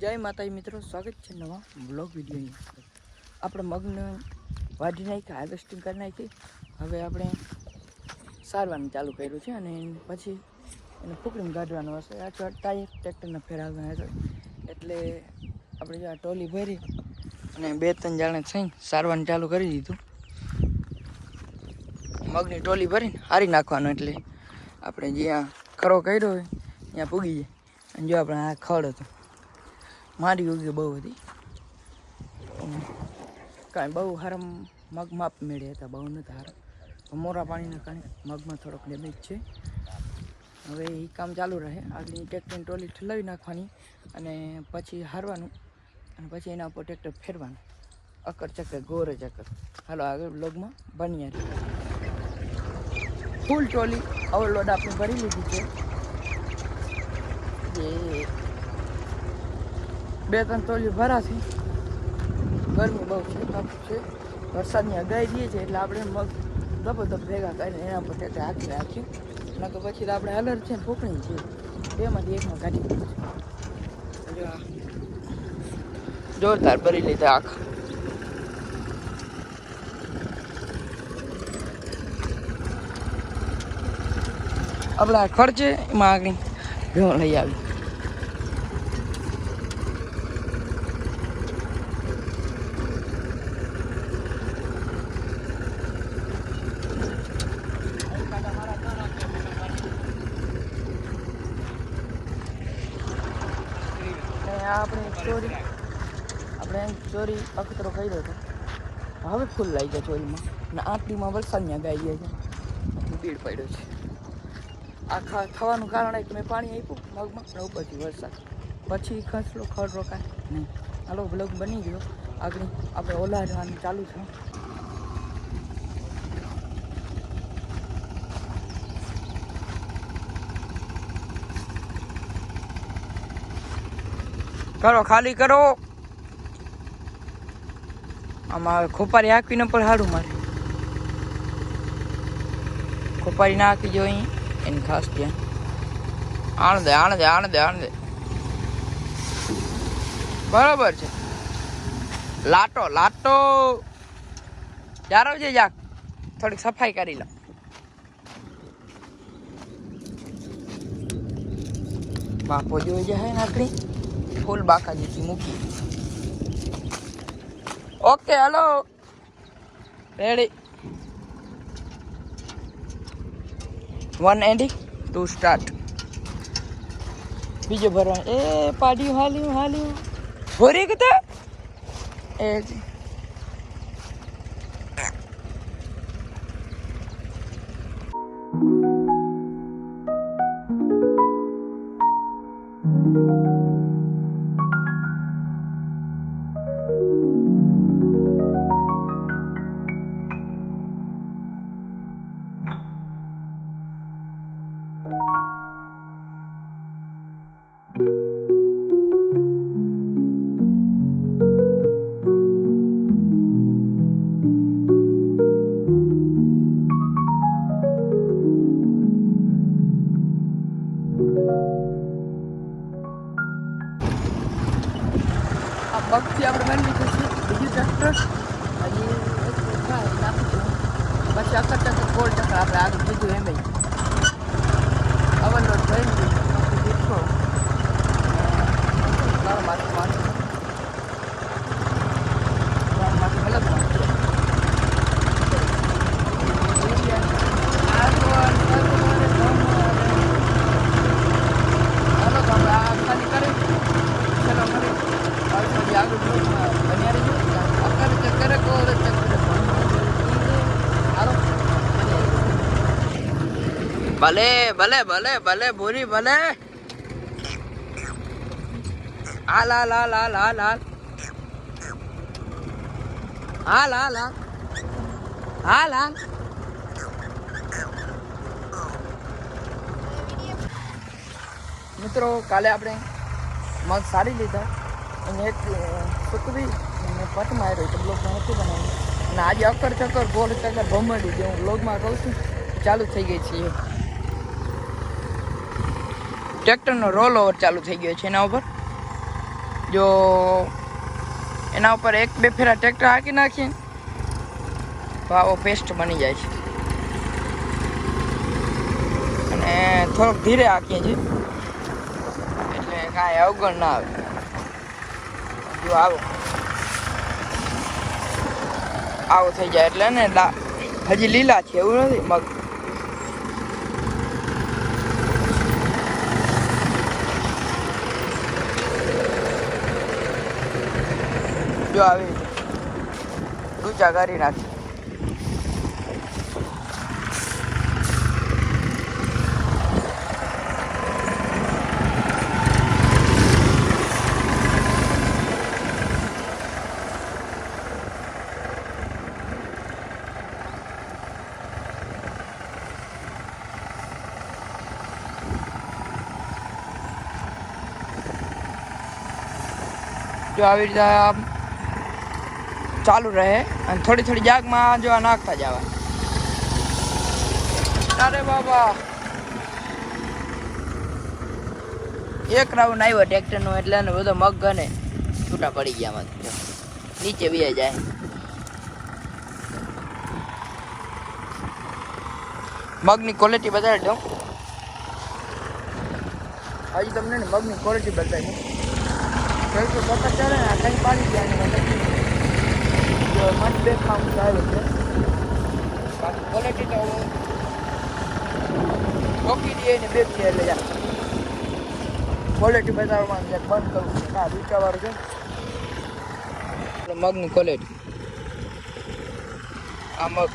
જય માતાજી મિત્રો, સ્વાગત છે નવા બ્લોગ વિડીયોની આપણે મગન વાઢી નાખી હાર્વેસ્ટિંગ કરી નાખી. હવે આપણે સારવાનું ચાલુ કર્યું છે અને પછી એને ફૂકડીને કાઢવાનું હશે. આ ટાયર ટ્રેક્ટરને ફેરવવાના હશે એટલે આપણે આ ટોલી ભરી અને બે ત્રણ જાણે થઈ સારવાનું ચાલુ કરી દીધું. મગની ટોલી ભરીને હારી નાખવાનું એટલે આપણે જ્યાં ખરો કર્યો હોય, ત્યાં પૂગી જાય. અને જો આપણે આ ખડ હતું. મારી યોગ્ય બહુ હતી. કાંઈ બહુ હારા મગ માપ મેળ્યા હતા, બહુ નથી હારા. મોરા પાણીના કારણે મગમાં થોડોક ડેમેજ છે. હવે એ કામ ચાલુ રહે. આગળની ટ્રેક્ટરની ટ્રોલી ઠલાવી નાખવાની અને પછી હારવાનું અને પછી એના ઉપર ટ્રેક્ટર ફેરવાનું. અકર ચક્કર ગોરે ચક્કર હાલો, આગળ બ્લોગમાં બન્યા રહી. ફૂલ ટ્રોલી ઓવરલોડ આપણે ભરી લીધી છે. જે બે ત્રણ ટોલી ભરાશે ગરમી બહુ છે, તપ છે. વરસાદની અગાઈ દઈએ છે એટલે આપણે મગ ધબો ધબ ભેગા કરીને એના પર ટેટા હાકી ન તો પછી આપણે અલર છે ને ફૂકણી છે. બેમાંથી એકમાં કાઢી દીધું જોરદાર ભરી લીધા આખ. આપણા ખર્ચે એમાં આગળ ભેળ લઈ આવી અને આ આપણે ચોરી. આપણે ચોરી અખતરો કર્યો હતો. હવે ફૂલ લાગી ગયા ચોરીમાં. અને આટલીમાં વરસાદની ગાઈ ગયા છે. ભીડ પડ્યો છે. આ ખા થવાનું કારણ એક મેં પાણી આપ્યું મગમાં અને ઉપરથી વરસાદ. પછી ખસલો ખડ રોકાય. નહીં. હાલો બ્લોગ બની ગયો. આગળ આપણે ઓલા જવાનું ચાલુ છે. કરો, ખાલી કરો. આમાં ખોપારી હાંકવીને પણ સારું મારે. ખોપારી નાખી હાંકી જો એની ખાસ ધ્યાન. આણંદે આણંદે આણંદે આણંદે. બરાબર છે. લાટો લાટો. ચારો જે જા થોડીક સફાઈ કરી લો. બાપો જોઈ જાય નાખડી ફૂલ બાકાજીથી મૂકી okay, hello. Ready one and two start બીજો ભરવા એ, પાડ્યું, હાલ્યું હાલ્યું. ભરી કતા એ પગથી આપણે બની જશે બીજું ટ્રેક્ટર હજી એક થાય નાખી દઉં પછી અકર ટકર ગોળ ટકર આપણે આગળ બીજું એમ અવરલોડ થઈ ગયું દીઠો તારો માથું માથું તારું માથું અલગ માથું હાલો તો આપણે આ ખાલી કરી ચલો કરી હવે થોડી આગળ બ્લોકમાં બન્યા રહીજો અકર ચક્કર કોર ચક્કર હાલો ભલે ભલે ભલે ભલે, ભૂરી, ભલે. હાલ હાલ હાલ હાલ હાલ હાલ. હાલ હાલ હાલ. હાલ હાલ. મિત્રો, કાલે આપણે મગ સારી લીધા. અને એક સુકવી અને પટ માર્યો તો બ્લોગમાં નથી બનાવ્યું. અને આજે અકર ચક્કર ગોળ ચક્કર ભમડી જે હું બ્લોગમાં કહું છું, ચાલુ થઈ ગઈ છે એ. ટ્રેક્ટરનો રોલ ઓવર ચાલુ થઈ ગયો છે એના ઉપર. જો, એના ઉપર એક બે ફેરા ટ્રેક્ટર હાંકી નાખીએ તો આવો પેસ્ટ બની જાય છે. અને થોડોક ધીરે હાંકીએ છીએ. એટલે કાંઈ અવગણ ના આવે. જો આવો. આવો થઈ જાય એટલે ને હજી લીલા છે, એવું નથી, મગ. જો આવી ડૂચા કરી નાખી. જો આવી રીતે આમ ચાલુ રહે અને થોડી થોડી જાગમાં જો આ નાખતા જવા. અરે બાબા. એક રાઉન્ડ આવ્યો ટ્રેક્ટરનો એટલે એને બધો મગ ગને છૂટા પડી ગયા મગ જો. નીચે બી જાય. મગની ક્વોલિટી બતાવી દઉં. હજી તમને ને મગની ક્વોલિટી બતાવી તો સતત ચાલે ને કંઈ પાડી ગયા ને. જો મત બેગમાં હું આવ્યો છે. બાકી ક્વોલિટી તો રોકી દઈએ બેગ દઈએ એટલે ક્વોલિટી બતાવવામાં જરાક બંધ કરું છું. ના રૂચાવાળું છે. મગની ક્વોલિટી આ મગ.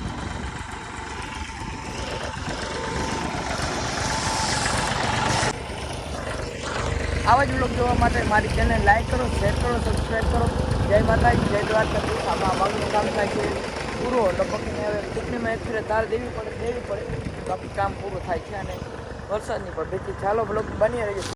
આવા જ બ્લોગ જોવા માટે મારી ચેનલ લાઈક કરો શેર કરો સબસ્ક્રાઈબ કરો. જય માતાજી, જય દ્વારકાધીશ. આમાં મગનું કામ થાય છે. પૂરો, લગભગ હવે ચૂંટણીમાં એક ફેરે તાર દેવી પડે દેવી પડે. બાકી કામ પૂરું થાય છે અને વરસાદની પણ ભીતી. ચાલો બ્લોગ બની રહ્યો